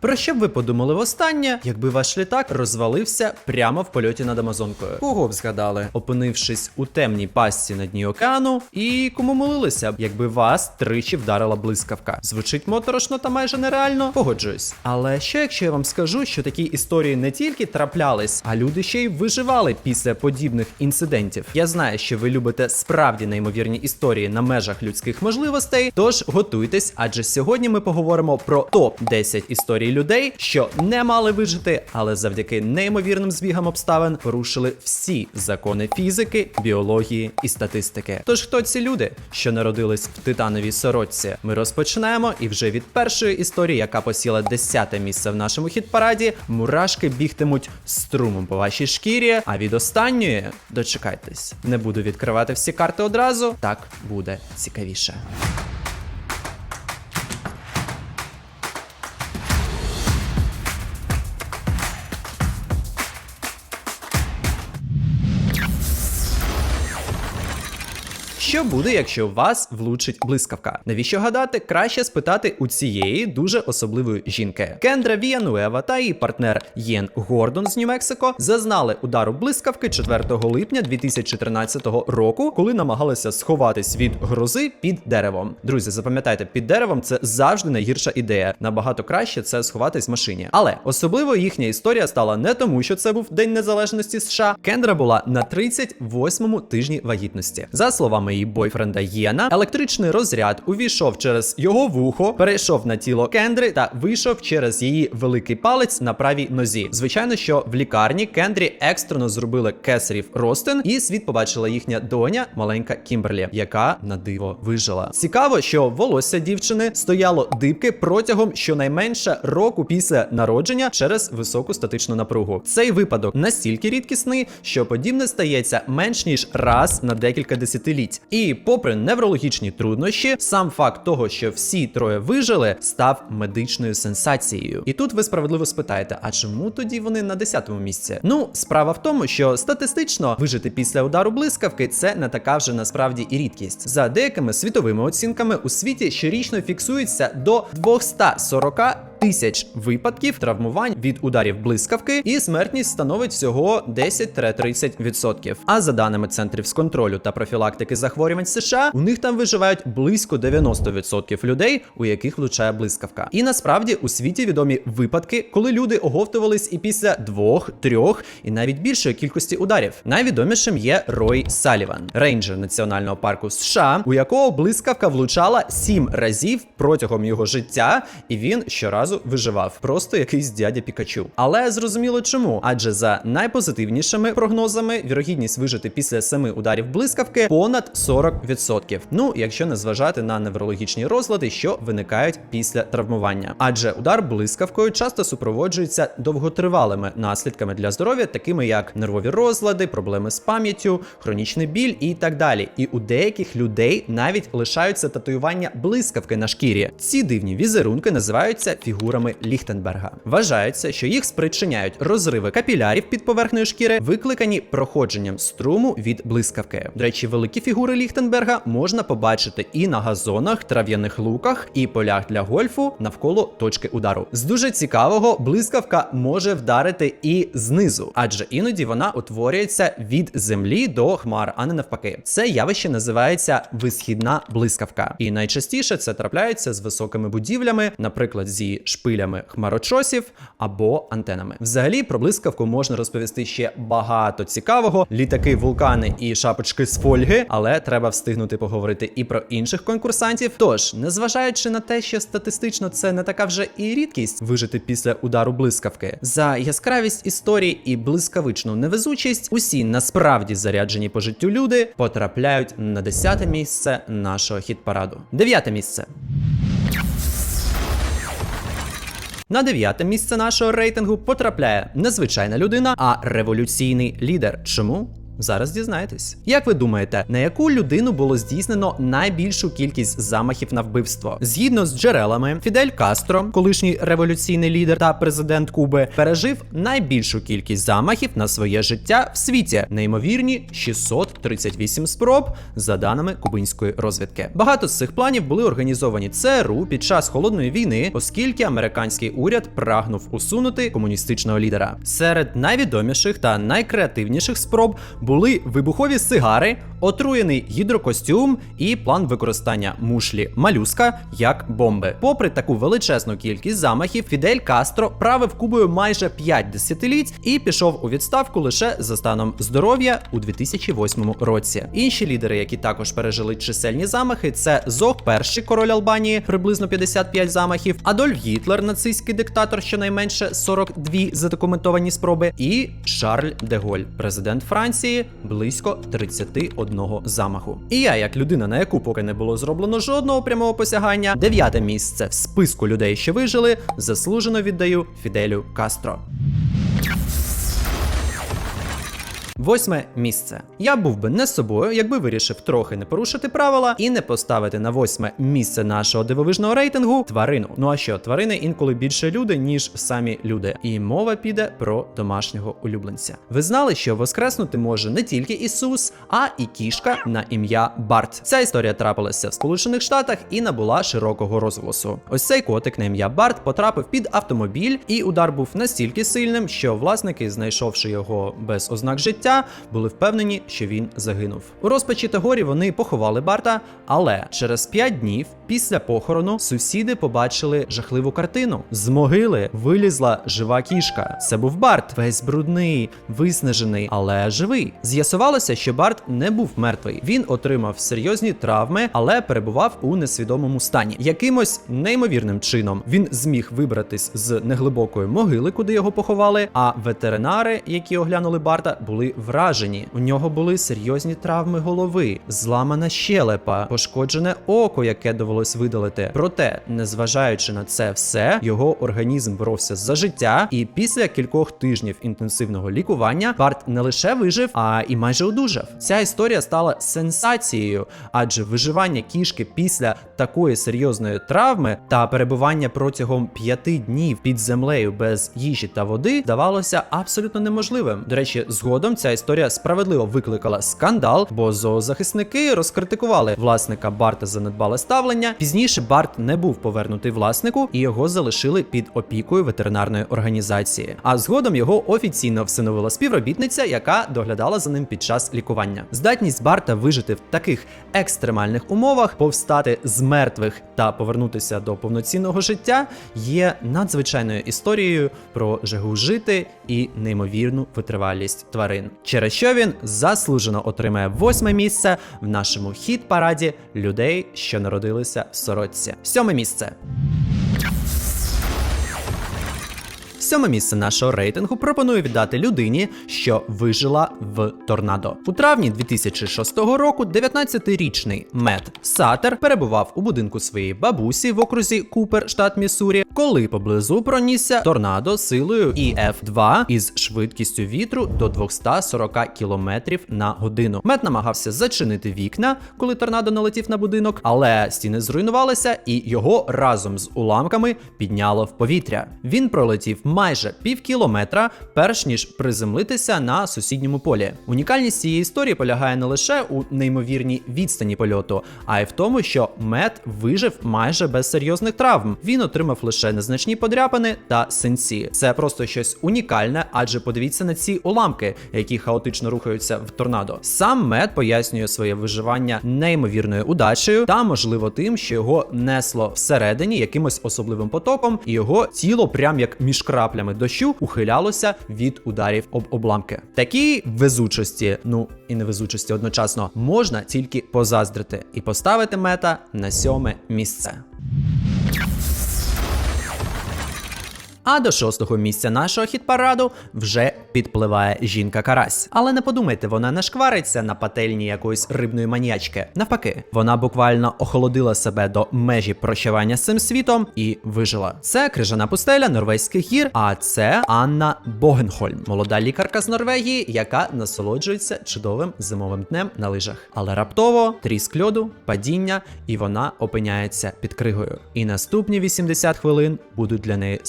Про що б ви подумали востаннє, якби ваш літак розвалився прямо в польоті над Амазонкою? Кого б згадали, опинившись у темній пастці на дні океану, і кому молилися якби вас тричі вдарила блискавка? Звучить моторошно та майже нереально, погоджуюсь. Але що якщо я вам скажу, що такі історії не тільки траплялись, а люди ще й виживали після подібних інцидентів? Я знаю, що ви любите справді неймовірні історії на межах людських можливостей. Тож готуйтесь, адже сьогодні ми поговоримо про топ 10 історій людей, що не мали вижити, але завдяки неймовірним збігам обставин порушили всі закони фізики, біології і статистики. Тож хто ці люди, що народились в титановій сорочці? Ми розпочинаємо і вже від першої історії, яка посіла 10 місце в нашому хіт-параді, мурашки бігтимуть струмом по вашій шкірі. А від останньої дочекайтесь, не буду відкривати всі карти одразу. Так буде цікавіше. Що буде, якщо вас влучить блискавка? Навіщо гадати? Краще спитати у цієї дуже особливої жінки. Кендра Віануева та її партнер Єн Гордон з Нью-Мексико зазнали удару блискавки 4 липня 2013 року, коли намагалися сховатись від грози під деревом. Друзі, запам'ятайте, під деревом це завжди найгірша ідея. Набагато краще це сховатись в машині. Але особливо їхня історія стала не тому, що це був День Незалежності США. Кендра була на 38-му тижні вагітності. За словами її бойфренда Єна, електричний розряд увійшов через його вухо, перейшов на тіло Кендри та вийшов через її великий палець на правій нозі. Звичайно, що в лікарні Кендрі екстрено зробили кесарів ростин, і світ побачила їхня доня, маленька Кімберлі, яка на диво вижила. Цікаво, що волосся дівчини стояло дибки протягом щонайменше року після народження через високу статичну напругу. Цей випадок настільки рідкісний, що подібне стається менш ніж раз на декілька десятиліть. І попри неврологічні труднощі, сам факт того, що всі троє вижили, став медичною сенсацією. І тут ви справедливо спитаєте, а чому тоді вони на 10-му місці? Ну, справа в тому, що статистично вижити після удару блискавки це не така вже насправді і рідкість. За деякими світовими оцінками у світі щорічно фіксується до 240 тисяч випадків травмувань від ударів блискавки, і смертність становить всього 10-30%. А за даними центрів з контролю та профілактики захворювань США, у них там виживають близько 90% людей, у яких влучає блискавка. І насправді у світі відомі випадки, коли люди оговтувались і після двох, трьох і навіть більшої кількості ударів. Найвідомішим є Рой Саліван, рейнджер національного парку США, у якого блискавка влучала сім разів протягом його життя, і він щоразу виживав. Просто якийсь дядя Пікачу. Але зрозуміло чому, адже за найпозитивнішими прогнозами вірогідність вижити після семи ударів блискавки понад 40%. Ну, якщо не зважати на неврологічні розлади, що виникають після травмування. Адже удар блискавкою часто супроводжується довготривалими наслідками для здоров'я, такими як нервові розлади, проблеми з пам'яттю, хронічний біль і так далі. І у деяких людей навіть лишаються татуювання блискавки на шкірі. Ці дивні візерунки називаються фігурами Ліхтенберга. Вважається, що їх спричиняють розриви капілярів під поверхнею шкіри, викликані проходженням струму від блискавки. До речі, великі фігури Ліхтенберга можна побачити і на газонах, трав'яних луках, і полях для гольфу навколо точки удару. З дуже цікавого, блискавка може вдарити і знизу, адже іноді вона утворюється від землі до хмар, а не навпаки. Це явище називається висхідна блискавка. І найчастіше це трапляється з високими будівлями, наприклад, зі шпилями хмарочосів або антенами. Взагалі про блискавку можна розповісти ще багато цікавого: літаки, вулкани і шапочки з фольги, але треба встигнути поговорити і про інших конкурсантів. Тож, незважаючи на те, що статистично це не така вже і рідкість вижити після удару блискавки, за яскравість історії і блискавичну невезучість, усі насправді заряджені по життю люди потрапляють на 10 місце нашого хіт-параду. Дев'яте місце. На дев'яте місце нашого рейтингу потрапляє незвичайна людина, а революційний лідер. Чому? Зараз дізнаєтесь. Як ви думаєте, на яку людину було здійснено найбільшу кількість замахів на вбивство? Згідно з джерелами, Фідель Кастро, колишній революційний лідер та президент Куби, пережив найбільшу кількість замахів на своє життя в світі, неймовірні 638 спроб, за даними кубинської розвідки. Багато з цих планів були організовані ЦРУ під час холодної війни, оскільки американський уряд прагнув усунути комуністичного лідера. Серед найвідоміших та найкреативніших спроб були вибухові сигари, отруєний гідрокостюм і план використання мушлі малюска як бомби. Попри таку величезну кількість замахів, Фідель Кастро правив Кубою майже 5 десятиліть і пішов у відставку лише за станом здоров'я у 2008 році. Інші лідери, які також пережили чисельні замахи, це Зог, перший король Албанії, приблизно 55 замахів, Адольф Гітлер, нацистський диктатор, щонайменше 42 задокументовані спроби, і Шарль де Голь, президент Франції, близько 31 замаху. І я, як людина, на яку поки не було зроблено жодного прямого посягання, дев'яте місце в списку людей, що вижили, заслужено віддаю Фіделю Кастро. Восьме місце. Я був би не собою, якби вирішив трохи не порушити правила і не поставити на восьме місце нашого дивовижного рейтингу тварину. Ну а що, тварини інколи більше люди, ніж самі люди. І мова піде про домашнього улюбленця. Ви знали, що воскреснути може не тільки Ісус, а і кішка на ім'я Барт. Ця історія трапилася в Сполучених Штатах і набула широкого розголосу. Ось цей котик на ім'я Барт потрапив під автомобіль, і удар був настільки сильним, що власники, знайшовши його без ознак життя, були впевнені, що він загинув. У розпачі та горі вони поховали Барта, але через 5 днів після похорону сусіди побачили жахливу картину. З могили вилізла жива кішка. Це був Барт, весь брудний, виснажений, але живий. З'ясувалося, що Барт не був мертвий. Він отримав серйозні травми, але перебував у несвідомому стані. Якимось неймовірним чином він зміг вибратись з неглибокої могили, куди його поховали. А ветеринари, які оглянули Барта, були вражені. У нього були серйозні травми голови, зламана щелепа, пошкоджене око, яке довелось видалити. Проте, незважаючи на це все, його організм боровся за життя, і після кількох тижнів інтенсивного лікування Барт не лише вижив, а і майже одужав. Ця історія стала сенсацією, адже виживання кішки після такої серйозної травми та перебування протягом п'яти днів під землею без їжі та води здавалося абсолютно неможливим. До речі, згодом ця історія справедливо викликала скандал, бо зоозахисники розкритикували власника Барта за недбале ставлення. Пізніше Барт не був повернутий власнику, і його залишили під опікою ветеринарної організації. А згодом його офіційно всиновила співробітниця, яка доглядала за ним під час лікування. Здатність Барта вижити в таких екстремальних умовах, повстати з мертвих та повернутися до повноцінного життя є надзвичайною історією про жагу жити і неймовірну витривалість тварин, через що він заслужено отримає восьме місце в нашому хіт-параді людей, що народилися в сорочці. Сьоме місце. Сьоме місце нашого рейтингу пропоную віддати людині, що вижила в торнадо. У травні 2006 року 19-річний Мет Сатер перебував у будинку своєї бабусі в окрузі Купер, штат Міссурі, коли поблизу пронісся торнадо силою EF2 із швидкістю вітру до 240 км на годину. Мет намагався зачинити вікна, коли торнадо налетів на будинок, але стіни зруйнувалися, і його разом з уламками підняло в повітря. Він пролетів майже пів кілометра, перш ніж приземлитися на сусідньому полі. Унікальність цієї історії полягає не лише у неймовірній відстані польоту, а й в тому, що Мет вижив майже без серйозних травм. Він отримав лише незначні подряпини та синці. Це просто щось унікальне, адже подивіться на ці уламки, які хаотично рухаються в торнадо. Сам Мет пояснює своє виживання неймовірною удачею та, можливо, тим, що його несло всередині якимось особливим потоком, і його тіло, прям як між краплями дощу, ухилялося від ударів об обламки. Такій везучості, ну і невезучості одночасно, можна тільки позаздрити і поставити мета на сьоме місце. А до шостого місця нашого хіт-параду вже підпливає жінка Карась. Але не подумайте, вона не шквариться на пательні якоїсь рибної маніячки. Навпаки, вона буквально охолодила себе до межі прощавання з цим світом і вижила. Це крижана пустеля норвезьких гір, а це Анна Богенхольм, молода лікарка з Норвегії, яка насолоджується чудовим зимовим днем на лижах. Але раптово тріск льоду, падіння, і вона опиняється під кригою. І наступні 80 хвилин будуть для неї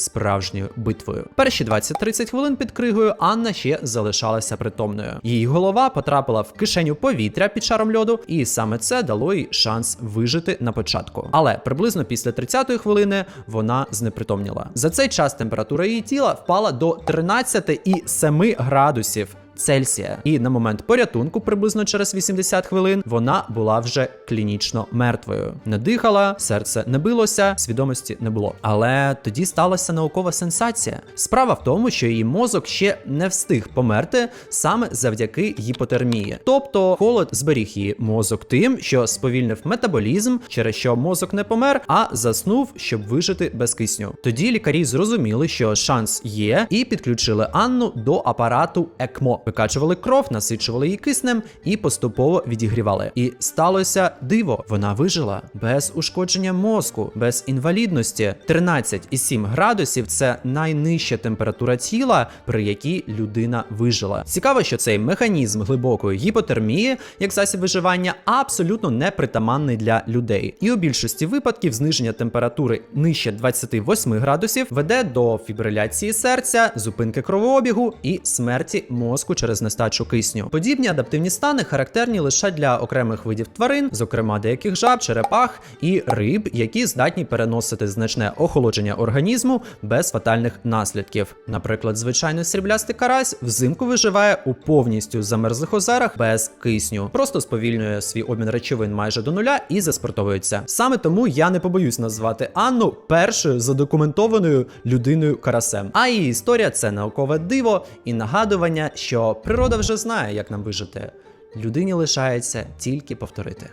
справжньою битвою. Перші 20-30 хвилин під кригою Анна ще залишалася притомною. Її голова потрапила в кишеню повітря під шаром льоду, і саме це дало їй шанс вижити на початку. Але приблизно після 30-ї хвилини вона знепритомніла. За цей час температура її тіла впала до 13,7 градусів. Цельсія, і на момент порятунку, приблизно через 80 хвилин, вона була вже клінічно мертвою. Не дихала, серце не билося, свідомості не було. Але тоді сталася наукова сенсація. Справа в тому, що її мозок ще не встиг померти саме завдяки гіпотермії. Тобто холод зберіг її мозок тим, що сповільнив метаболізм, через що мозок не помер, а заснув, щоб вижити без кисню. Тоді лікарі зрозуміли, що шанс є, і підключили Анну до апарату ЕКМО. Викачували кров, насичували її киснем і поступово відігрівали. І сталося диво. Вона вижила без ушкодження мозку, без інвалідності. 13,7 градусів це найнижча температура тіла, при якій людина вижила. Цікаво, що цей механізм глибокої гіпотермії, як засіб виживання, абсолютно непритаманний для людей. І у більшості випадків зниження температури нижче 28 градусів веде до фібриляції серця, зупинки кровообігу і смерті мозку через нестачу кисню. Подібні адаптивні стани характерні лише для окремих видів тварин, зокрема деяких жаб, черепах і риб, які здатні переносити значне охолодження організму без фатальних наслідків. Наприклад, звичайний сріблястий карась взимку виживає у повністю замерзлих озерах без кисню, просто сповільнює свій обмін речовин майже до нуля і заспортовується. Саме тому я не побоюсь назвати Анну першою задокументованою людиною карасем. А її історія це наукове диво і нагадування, природа вже знає, як нам вижити. Людині лишається тільки повторити.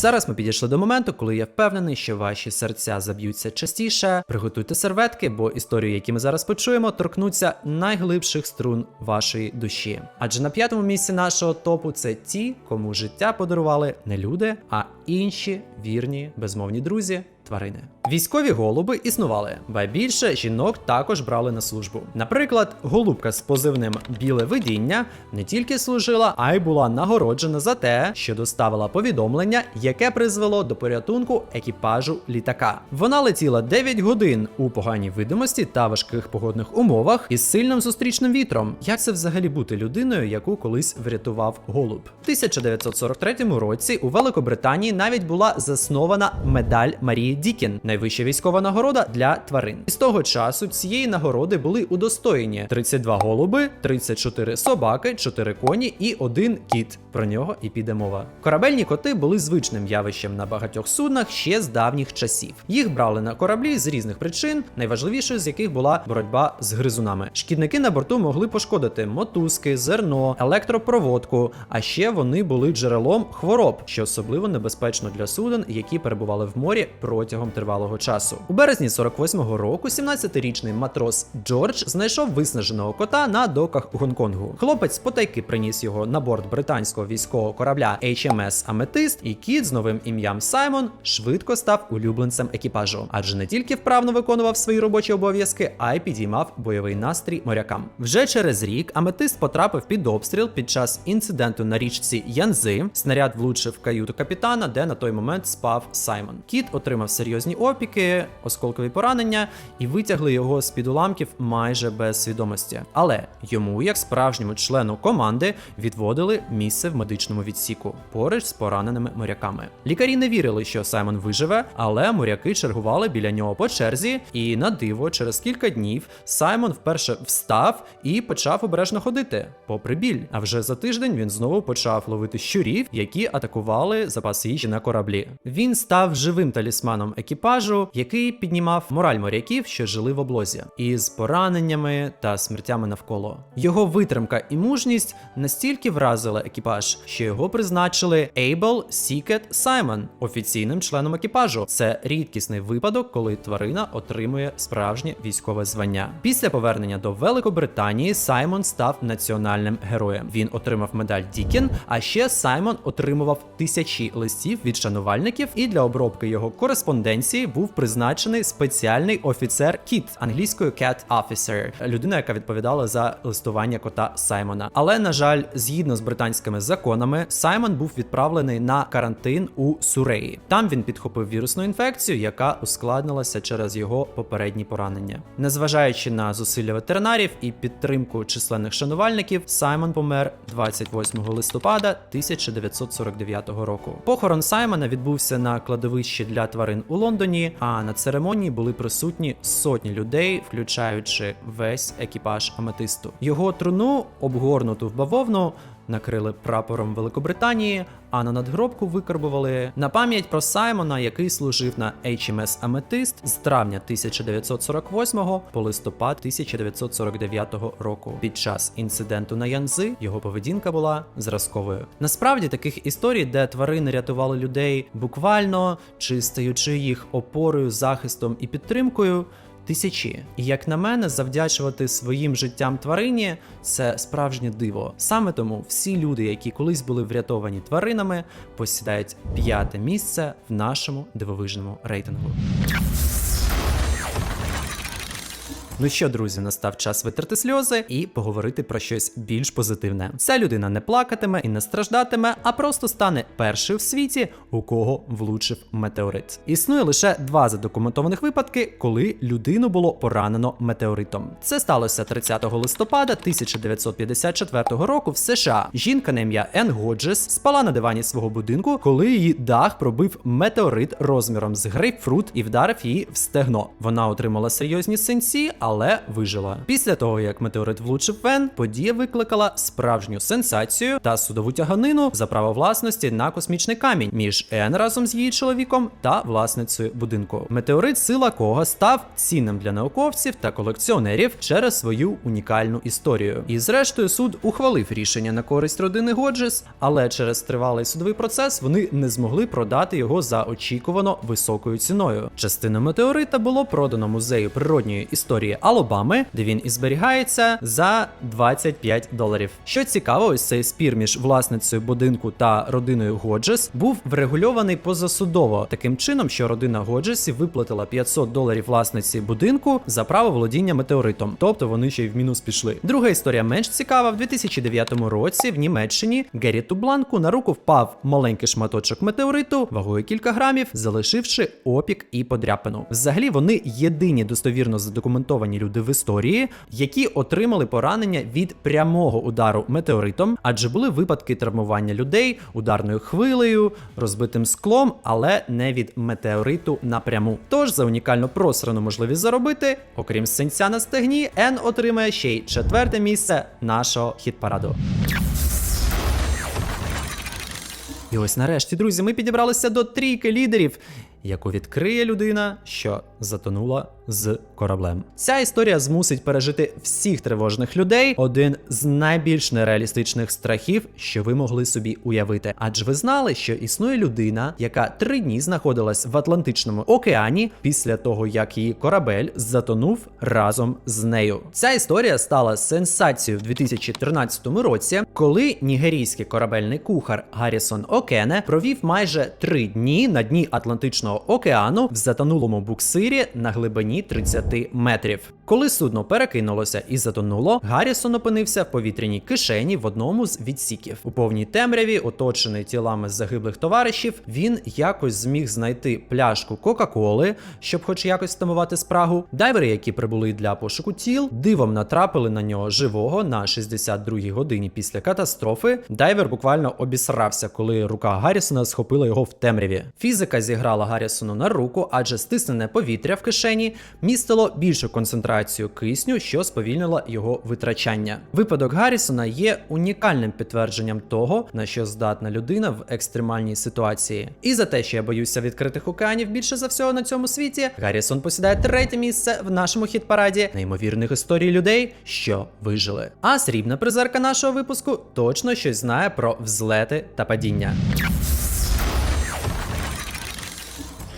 Зараз ми підійшли до моменту, коли я впевнений, що ваші серця заб'ються частіше. Приготуйте серветки, бо історії, які ми зараз почуємо, торкнуться найглибших струн вашої душі. Адже на п'ятому місці нашого топу це ті, кому життя подарували не люди, а інші вірні безмовні друзі. Тварини. Військові голуби існували, ба більше жінок також брали на службу. Наприклад, голубка з позивним біле видіння не тільки служила, а й була нагороджена за те, що доставила повідомлення, яке призвело до порятунку екіпажу літака. Вона летіла 9 годин у поганій видимості та важких погодних умовах із сильним зустрічним вітром. Як це взагалі бути людиною, яку колись врятував голуб? В 1943 році у Великобританії навіть була заснована медаль Марії Дікін, найвища військова нагорода для тварин. І з того часу цієї нагороди були удостоєні 32 голуби, 34 собаки, 4 коні і один кіт. Про нього і піде мова. Корабельні коти були звичним явищем на багатьох суднах ще з давніх часів. Їх брали на кораблі з різних причин, найважливішою з яких була боротьба з гризунами. Шкідники на борту могли пошкодити мотузки, зерно, електропроводку, а ще вони були джерелом хвороб, що особливо небезпечно для суден, які перебували в морі протягом тривалого часу. У березні 48-го року 17-річний матрос Джордж знайшов виснаженого кота на доках Гонконгу. Хлопець потайки приніс його на борт британського військового корабля HMS Аметист, і кіт з новим ім'ям Саймон швидко став улюбленцем екіпажу, адже не тільки вправно виконував свої робочі обов'язки, а й підіймав бойовий настрій морякам. Вже через рік Аметист потрапив під обстріл під час інциденту на річці Янзи. Снаряд влучив каюту капітана, де на той момент спав Саймон. Кіт отримав серйозні опіки, осколкові поранення і витягли його з під уламків майже без свідомості. Але йому, як справжньому члену команди, відводили місце в медичному відсіку поруч з пораненими моряками. Лікарі не вірили, що Саймон виживе, але моряки чергували біля нього по черзі, і на диво, через кілька днів Саймон вперше встав і почав обережно ходити, попри біль. А вже за тиждень він знову почав ловити щурів, які атакували запаси їжі на кораблі. Він став живим талісманом станом екіпажу, який піднімав мораль моряків, що жили в облозі, із пораненнями та смертями навколо. Його витримка і мужність настільки вразили екіпаж, що його призначили Ейбл Сікет Саймон офіційним членом екіпажу. Це рідкісний випадок, коли тварина отримує справжнє військове звання. Після повернення до Великобританії Саймон став національним героєм. Він отримав медаль Дікін. А ще Саймон отримував тисячі листів від шанувальників, і для обробки його кореспонденції був призначений спеціальний офіцер кіт англійською cat officer, людина, яка відповідала за листування кота Саймона. Але на жаль, згідно з британськими законами, Саймон був відправлений на карантин у Суреї. Там він підхопив вірусну інфекцію, яка ускладнилася через його попередні поранення. Незважаючи на зусилля ветеринарів і підтримку численних шанувальників, Саймон помер 28 листопада 1949 року. Похорон Саймона відбувся на кладовищі для тварин у Лондоні. А на церемонії були присутні сотні людей, включаючи весь екіпаж аметисту. Його труну, обгорнуту в бавовну, накрили прапором Великобританії, а на надгробку викарбували на пам'ять про Саймона, який служив на HMS Аметист з травня 1948 по листопад 1949 року. Під час інциденту на Янзи його поведінка була зразковою. Насправді таких історій, де тварини рятували людей буквально чи стаючи їх опорою, захистом і підтримкою. Тисячі, і як на мене, завдячувати своїм життям тварині це справжнє диво. Саме тому всі люди, які колись були врятовані тваринами, посідають п'яте місце в нашому дивовижному рейтингу. Ну що, друзі, настав час витерти сльози і поговорити про щось більш позитивне. Ця людина не плакатиме і не страждатиме, а просто стане першою в світі, у кого влучив метеорит. Існує лише два задокументованих випадки, коли людину було поранено метеоритом. Це сталося 30 листопада 1954 року в США. Жінка на ім'я Енн Годжес спала на дивані свого будинку, коли її дах пробив метеорит розміром з грейпфрут і вдарив її в стегно. Вона отримала серйозні синці, але вижила. Після того, як метеорит влучив в Енн, подія викликала справжню сенсацію та судову тяганину за право власності на космічний камінь між Енн разом з її чоловіком та власницею будинку. Метеорит, сила кого став цінним для науковців та колекціонерів через свою унікальну історію. І зрештою суд ухвалив рішення на користь родини Годжес, але через тривалий судовий процес вони не змогли продати його за очікувано високою ціною. Частину метеорита було продано музею природньої історії Алабами, де він і зберігається за 25 доларів. Що цікаво, ось цей спір між власницею будинку та родиною Годжес був врегульований позасудово таким чином, що родина Годжесів виплатила 500 доларів власниці будинку за право володіння метеоритом, тобто вони ще й в мінус пішли. Друга історія менш цікава. В 2009 році в Німеччині Герріту Бланку на руку впав маленький шматочок метеориту вагою кілька грамів, залишивши опік і подряпину. Взагалі вони єдині достовірно задокументовані люди в історії, які отримали поранення від прямого удару метеоритом, адже були випадки травмування людей ударною хвилею, розбитим склом, але не від метеориту напряму. Тож за унікально просрану можливість заробити, окрім синця на стегні, Ен отримає ще й четверте місце нашого хіт-параду. І ось нарешті, друзі, ми підібралися до трійки лідерів, яку відкриє людина, що затонула з кораблем. Ця історія змусить пережити всіх тривожних людей один з найбільш нереалістичних страхів, що ви могли собі уявити. Адже ви знали, що існує людина, яка три дні знаходилась в Атлантичному океані після того, як її корабель затонув разом з нею. Ця історія стала сенсацією в 2013 році, коли нігерійський корабельний кухар Гаррісон Окене провів майже три дні на дні Атлантичного океану в затонулому буксирі на глибині 30 метрів. Коли судно перекинулося і затонуло, Гаррісон опинився в повітряній кишені в одному з відсіків. У повній темряві, оточений тілами загиблих товаришів, він якось зміг знайти пляшку Кока-Коли, щоб хоч якось втамувати спрагу. Дайвери, які прибули для пошуку тіл, дивом натрапили на нього живого на 62-й годині після катастрофи. Дайвер буквально обісрався, коли рука Гаррісона схопила його в темряві. Фізика зіграла Гаррісону на руку, адже стиснене повітря в кишені містило більшу концентрацію концентрацію кисню, що сповільнила його витрачання. Випадок Гаррісона є унікальним підтвердженням того, на що здатна людина в екстремальній ситуації. І за те, що я боюся відкритих океанів більше за всього на цьому світі, Гаррісон посідає третє місце в нашому хіт-параді неймовірних історій людей, що вижили. А срібна призерка нашого випуску точно щось знає про взлети та падіння.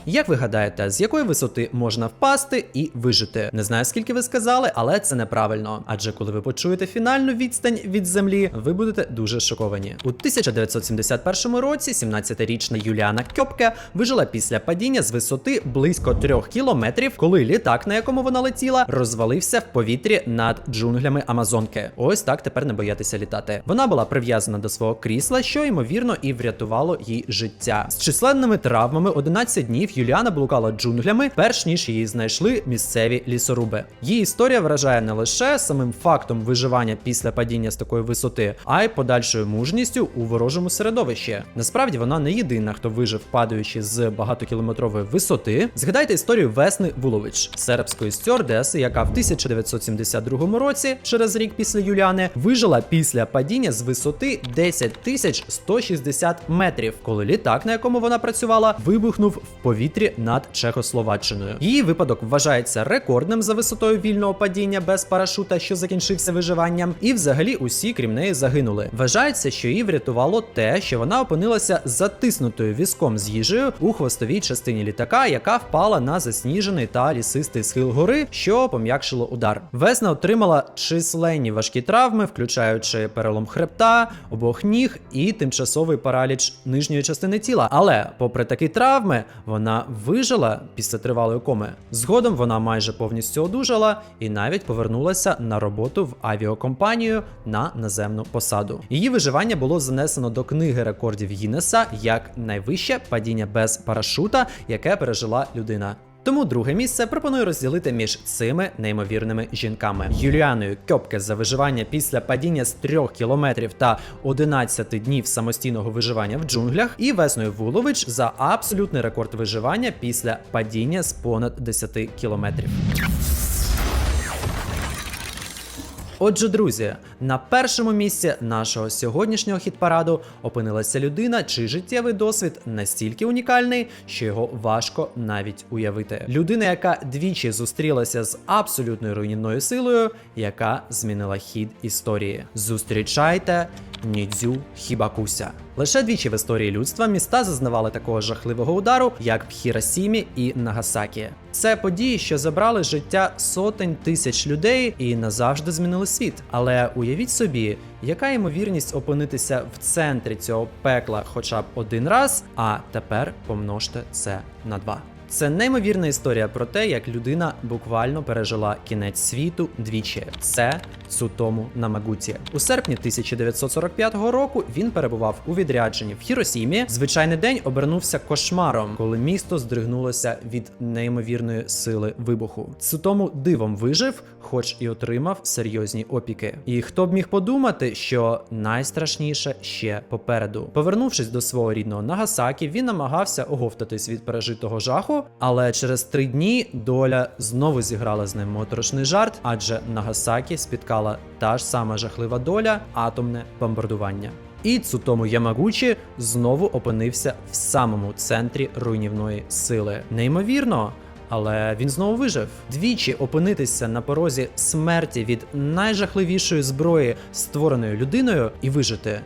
Як ви гадаєте, з якої висоти можна впасти і вижити? Не знаю, скільки ви сказали, але це неправильно. Адже коли ви почуєте фінальну відстань від землі, ви будете дуже шоковані. У 1971 році 17-річна Юліана Кьопке вижила після падіння з висоти близько 3 кілометрів, коли літак, на якому вона летіла, розвалився в повітрі над джунглями Амазонки. Ось так тепер не боятися літати. Вона була прив'язана до свого крісла, що ймовірно і врятувало їй життя. З численними травмами 11 днів Юліана блукала джунглями, перш ніж її знайшли місцеві лісоруби. Її історія вражає не лише самим фактом виживання після падіння з такої висоти, а й подальшою мужністю у ворожому середовищі. Насправді вона не єдина, хто вижив, падаючи з багатокілометрової висоти. Згадайте історію Весни Вулович, сербської стюардеси, яка в 1972 році, через рік після Юліани, вижила після падіння з висоти 10 тисяч 160 метрів, коли літак, на якому вона працювала, вибухнув в повітрі над Чехословаччиною. Її випадок вважається рекордним за висотою вільного падіння без парашута, що закінчився виживанням. І взагалі усі, крім неї, загинули. Вважається, що її врятувало те, що вона опинилася затиснутою візком з їжею у хвостовій частині літака, яка впала на засніжений та лісистий схил гори, що пом'якшило удар. Весна отримала численні важкі травми, включаючи перелом хребта, обох ніг і тимчасовий параліч нижньої частини тіла. Але, попри такі травми, вона вижила після тривалої коми. Згодом вона майже повністю одужала і навіть повернулася на роботу в авіакомпанію на наземну посаду. Її виживання було занесено до книги рекордів Гіннеса як найвище падіння без парашута, яке пережила людина. Тому друге місце пропоную розділити між цими неймовірними жінками: Юліаною Кьопке за виживання після падіння з 3 кілометрів та 11 днів самостійного виживання в джунглях, і Весною Вулович за абсолютний рекорд виживання після падіння з понад 10 кілометрів. Отже, друзі, на першому місці нашого сьогоднішнього хіт-параду опинилася людина, чий життєвий досвід настільки унікальний, що його важко навіть уявити. Людина, яка двічі зустрілася з абсолютною руйнівною силою, яка змінила хід історії. Зустрічайте Нідзю Хібакуся. Лише двічі в історії людства міста зазнавали такого жахливого удару, як в Хіросімі і Нагасакі. Це події, що забрали життя сотень тисяч людей і назавжди змінили світ. Але уявіть собі, яка ймовірність опинитися в центрі цього пекла хоча б один раз, а тепер помножте це на два. Це неймовірна історія про те, як людина буквально пережила кінець світу двічі. Це Цутому Намагуті. У серпні 1945 року він перебував у відрядженні в Хіросімі. Звичайний день обернувся кошмаром, коли місто здригнулося від неймовірної сили вибуху. Цутому дивом вижив, хоч і отримав серйозні опіки. І хто б міг подумати, що найстрашніше ще попереду. Повернувшись до свого рідного Нагасакі, він намагався оговтатись від пережитого жаху, але через три дні доля знову зіграла з ним моторошний жарт, адже Нагасакі спіткала та ж сама жахлива доля атомне бомбардування. І Цутому Ямагучі знову опинився в самому центрі руйнівної сили. Неймовірно. Але він знову вижив. Двічі опинитися на порозі смерті від найжахливішої зброї, створеної людиною, і вижити.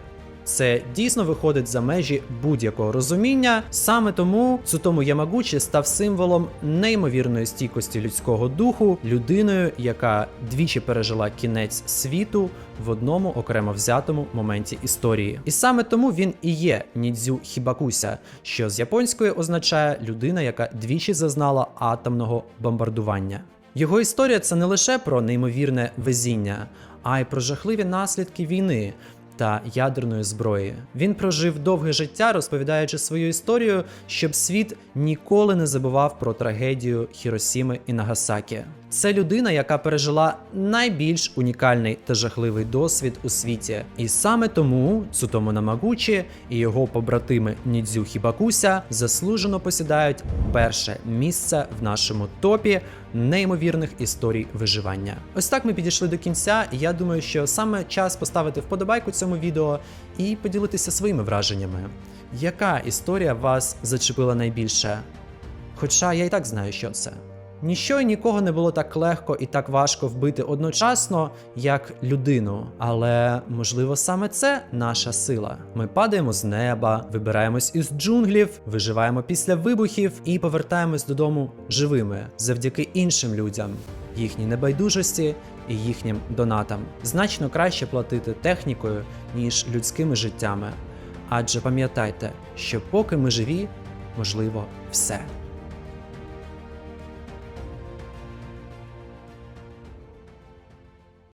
Це дійсно виходить за межі будь-якого розуміння. Саме тому Цутому Ямагучі став символом неймовірної стійкості людського духу, людиною, яка двічі пережила кінець світу в одному окремо взятому моменті історії. І саме тому він і є Нідзю Хібакуся, що з японської означає людина, яка двічі зазнала атомного бомбардування. Його історія це не лише про неймовірне везіння, а й про жахливі наслідки війни та ядерної зброї. Він прожив довге життя, розповідаючи свою історію, щоб світ ніколи не забував про трагедію Хіросіми і Нагасакі. Це людина, яка пережила найбільш унікальний та жахливий досвід у світі. І саме тому Цутомо Намагучі і його побратими Нідзюхі Бакуся заслужено посідають перше місце в нашому топі неймовірних історій виживання. Ось так ми підійшли до кінця, я думаю, що саме час поставити вподобайку цьому відео і поділитися своїми враженнями. Яка історія вас зачепила найбільше? Хоча я і так знаю, що це. Ніщо і нікого не було так легко і так важко вбити одночасно, як людину. Але можливо саме це наша сила. Ми падаємо з неба, вибираємось із джунглів, виживаємо після вибухів і повертаємось додому живими завдяки іншим людям, їхній небайдужості і їхнім донатам. Значно краще платити технікою, ніж людськими життями. Адже пам'ятайте, що поки ми живі, можливо все.